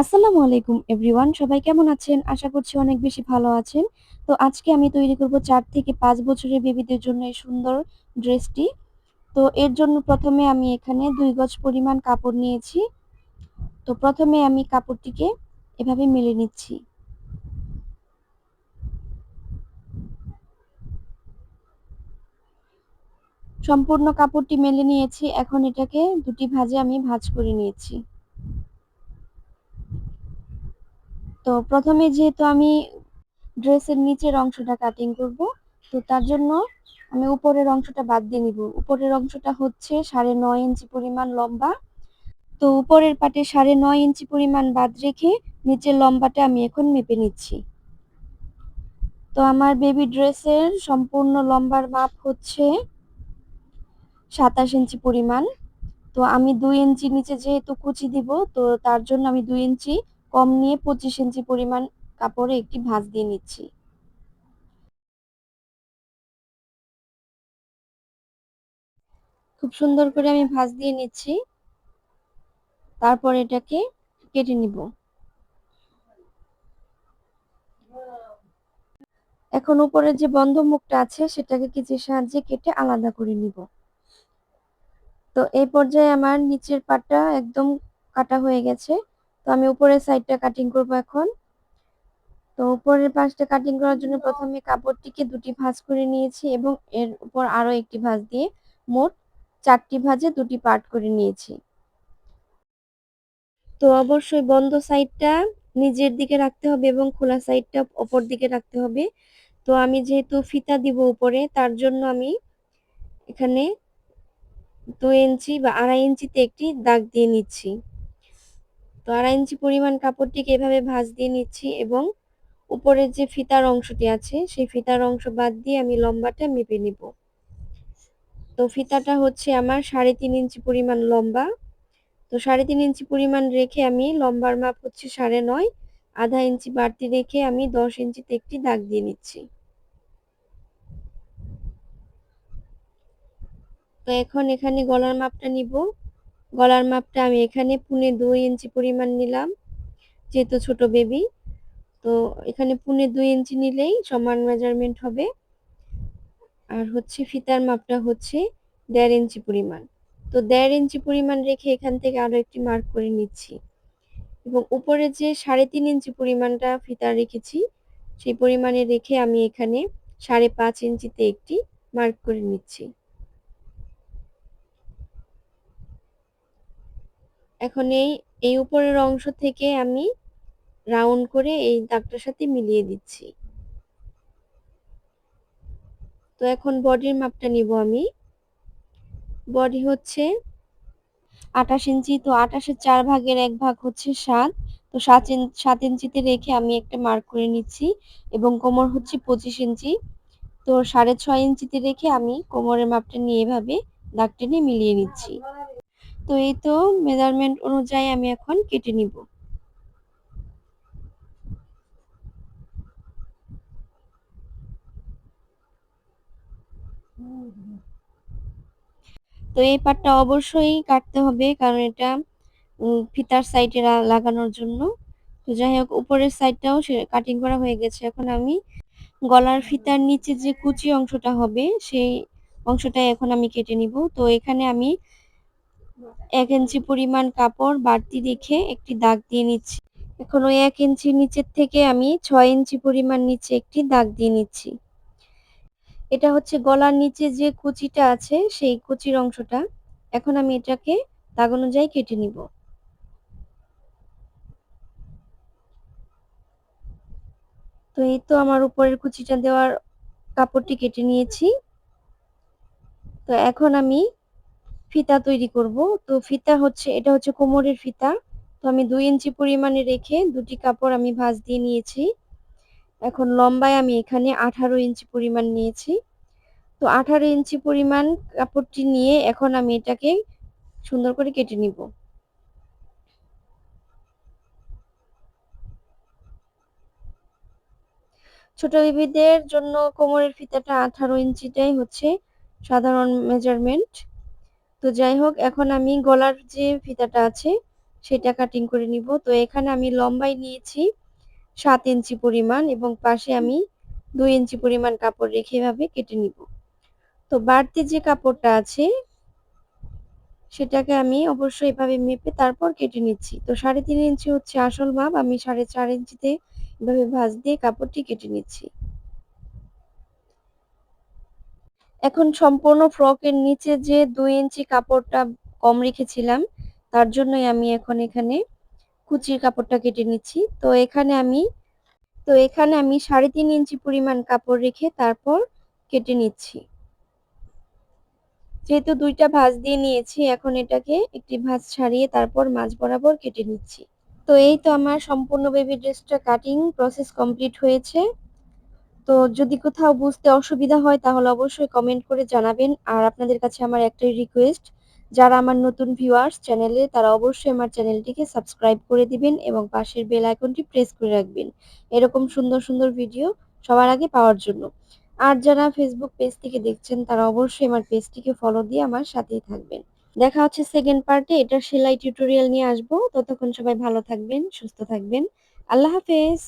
আসসালামু আলাইকুম এভরিওয়ান সবাই কেমন আছেন? আশা করছি অনেক বেশি ভালো আছেন। তো আজকে আমি তৈরি করব ৪ থেকে ৫ বছরের বেবিদের জন্য এই সুন্দর ড্রেসটি। তো এর জন্য প্রথমে আমি এখানে ২ গজ পরিমাণ কাপড় নিয়েছি। তো প্রথমে আমি কাপড়টিকে এভাবে মেলে নিচ্ছি। সম্পূর্ণ কাপড়টি মেলে নিয়েছি। এখন এটাকে দুটি ভাঁজে আমি ভাঁজ করে নিয়েছি। তো প্রথমে যেহেতু আমি ড্রেসের নিচের অংশটা কাটিং করব, তো তার জন্য আমি উপরের অংশটা বাদ দিয়ে নিব। উপরের অংশটা হচ্ছে সাড়ে নয় ইঞ্চি পরিমাণ লম্বা। তো উপরের পাটে সাড়ে নয় ইঞ্চি পরিমাণ বাদ রেখে নিচের লম্বাটা আমি এখন মেপে নিচ্ছি। তো আমার বেবি ড্রেসের সম্পূর্ণ লম্বার মাপ হচ্ছে সাতাশ ইঞ্চি পরিমাণ। তো আমি দুই ইঞ্চি নিচে যেহেতু কুচি দিব, তো তার জন্য আমি দুই ইঞ্চি কম নিয়ে পঁচিশ ইঞ্চি পরিমাণ কাপড়ে একটি ভাঁজ দিয়ে নিচ্ছি। খুব সুন্দর করে আমি ভাঁজ দিয়ে নিচ্ছি। তারপর এটাকে কেটে নিব। এখন উপরে যে বন্ধ মুখটা আছে, সেটাকে কিছুর সাহায্যে কেটে আলাদা করে নিব। তো এই পর্যায়ে আমার নিচের পাটটা একদম কাটা হয়ে গেছে। তো আমি উপরের সাইডটা কাটিং করব এখন। তো উপরের পাশটা কাটিং করার জন্য প্রথমে কাপড়টিকে দুটি ভাঁজ করে নিয়েছি এবং এর উপর আরও একটি ভাঁজ দিয়ে মোট চারটি ভাঁজে দুটি পার্ট করে নিয়েছি। তো অবশ্যই বন্ধ সাইডটা নিজের দিকে রাখতে হবে এবং খোলা সাইডটা ওপর দিকে রাখতে হবে। তো আমি যেহেতু ফিতা দিব উপরে, তার জন্য আমি এখানে দু ইঞ্চি বা আড়াই ইঞ্চিতে একটি দাগ দিয়ে নিচ্ছি। তো আড়াই ইঞ্চি পরিমাণ কাপড়টিকে এভাবে ভাঁজ দিয়ে নিচ্ছি এবং উপরের যে ফিতার অংশটি আছে, সেই ফিতার অংশ বাদ দিয়ে আমি লম্বাটা মেপে নিব। তো ফিতাটা হচ্ছে আমার সাড়ে তিন ইঞ্চি পরিমাণ লম্বা। তো সাড়ে তিন ইঞ্চি পরিমাণ রেখে আমি লম্বার মাপ হচ্ছে সাড়ে নয়, আধা ইঞ্চি বাড়তি রেখে আমি দশ ইঞ্চিতে একটি দাগ দিয়ে নিচ্ছি। তো এখন এখানে গলার মাপটা নিব। গলার মাপটা আমি এখানে পুনে দুই ইঞ্চি পরিমাণ নিলাম, যেহেতু ছোট বেবি তো এখানে পুনে দুই ইঞ্চি নিলেই সমান মেজারমেন্ট হবে। আর হচ্ছে ফিতার মাপটা হচ্ছে দেড় ইঞ্চি পরিমাণ। তো দেড় ইঞ্চি পরিমাণ রেখে এখান থেকে আরও একটি মার্ক করে নিচ্ছি। এবং উপরে যে সাড়ে তিন ইঞ্চি পরিমাণটা ফিতা রেখেছি, সেই পরিমাণে রেখে আমি এখানে সাড়ে পাঁচ ইঞ্চিতে একটি মার্ক করে নিচ্ছি। এখন এই এই উপরের অংশ থেকে আমি রাউন্ড করে এই দাগটার সাথে মিলিয়ে দিচ্ছি। তো এখন বডির মাপটা নিব আমি। বডি হচ্ছে আঠাশ ইঞ্চি, তো আঠাশের চার ভাগের এক ভাগ হচ্ছে সাত। তো সাত সাত ইঞ্চিতে রেখে আমি একটা মার্ক করে নিচ্ছি এবং কোমর হচ্ছে পঁচিশ ইঞ্চি। তো সাড়ে ছয় ইঞ্চিতে রেখে আমি কোমরের মাপটা নিয়ে এভাবে দাগ টেনে মিলিয়ে নিচ্ছি। তো এই তো মেজারমেন্ট অনুযায়ী আমি এখন কেটে নিব। তো এই পাটটা অবশ্যই কাটতে হবে, কারণ এটা ফিতার সাইডে লাগানোর জন্য। তো যাই হোক, উপরের সাইডটাও কাটিং করা হয়ে গেছে। এখন আমি গলার ফিতার নিচে যে কুচি অংশটা হবে, সেই অংশটাই এখন আমি কেটে নিব। তো এখানে আমি এক ইঞ্চি পরিমাণ কাপড় বাড়তি রেখে একটি দাগ দিয়ে নিচ্ছি। এখন ওই এক ইঞ্চি নিচের থেকে আমি ছয় ইঞ্চি পরিমাণ নিচে একটি দাগ দিয়ে নিচ্ছি। এটা হচ্ছে গলার নিচে যে কুচিটা আছে, সেই কুচির অংশটা। এখন আমি এটাকে দাগ অনুযায়ী কেটে নিব। তো এই তো আমার উপরের কুচিটা দেওয়ার কাপড়টি কেটে নিয়েছি। তো এখন আমি ফিতা তৈরি করব। তো ফিতা হচ্ছে, এটা হচ্ছে কোমরের ফিতা। তো আমি দুই ইঞ্চি পরিমাণে রেখে দুটি কাপড় আমি ভাঁজ দিয়ে নিয়েছি। এখন লম্বায় আমি এখানে আঠারো ইঞ্চি পরিমাণ নিয়েছি। তো আঠারো ইঞ্চি পরিমাণ কাপড়টি নিয়ে এখন আমি এটাকে সুন্দর করে কেটে নিব। ছোট বেবিদের জন্য কোমরের ফিতাটা আঠারো ইঞ্চিটাই হচ্ছে সাধারণ মেজারমেন্ট তো যাই হোক, এখন আমি গলার যে ফিতাটা আছে, সেটা কাটিং করে নিব। তো এখানে আমি লম্বায় নিয়েছি সাত ইঞ্চি পরিমাণ এবং পাশে আমি দুই ইঞ্চি পরিমাণ কাপড় রেখে এভাবে কেটে নিব। তো বাড়তি যে কাপড়টা আছে, সেটাকে আমি অবশ্যই এভাবে মেপে তারপর কেটে নিচ্ছি। তো সাড়ে তিন ইঞ্চি হচ্ছে আসল মাপ, আমি সাড়ে চার ইঞ্চিতে এভাবে ভাঁজ দিয়ে কাপড়টি কেটে নিচ্ছি। এখন সম্পূর্ণ ফ্রকের নিচে যে দুই ইঞ্চি কাপড়টা কম রেখেছিলাম, তার জন্যই আমি এখন এখানে কুচির কাপড়টা কেটে নিচ্ছি। তো এখানে আমি, তো এখানে আমি সাড়ে তিন ইঞ্চি পরিমাণ কাপড় রেখে তারপর কেটে নিচ্ছি। যেহেতু দুইটা ভাঁজ দিয়ে নিয়েছি, এখন এটাকে একটি ভাঁজ ছাড়িয়ে তারপর মাঝ বরাবর কেটে নিচ্ছি। তো এই তো আমার সম্পূর্ণ বেবি ড্রেসটা কাটিং প্রসেস কমপ্লিট হয়েছে। তো যদি কোথাও বুঝতে অসুবিধা হয়, তাহলে অবশ্যই কমেন্ট করে জানাবেন। আর আপনাদের কাছে আমার একটাই রিকোয়েস্ট যারা আমার নতুন ভিউয়ার্স চ্যানেলে তারা অবশ্যই আমার চ্যানেলটিকে সাবস্ক্রাইব করে দিবেন এবং পাশের বেল আইকনটি প্রেস করে রাখবেন। এরকম সুন্দর সুন্দর ভিডিও সবার আগে পাওয়ার জন্য। আর যারা ফেসবুক পেজ থেকে দেখছেন, তারা অবশ্যই আমার পেজটিকে ফলো দিয়ে আমার সাথেই থাকবেন। দেখা হচ্ছে সেকেন্ড পার্টে এটা সেলাই টিউটোরিয়াল নিয়ে আসব। ততক্ষণ সবাই ভালো থাকবেন, সুস্থ থাকবেন। আল্লাহ হাফেজ!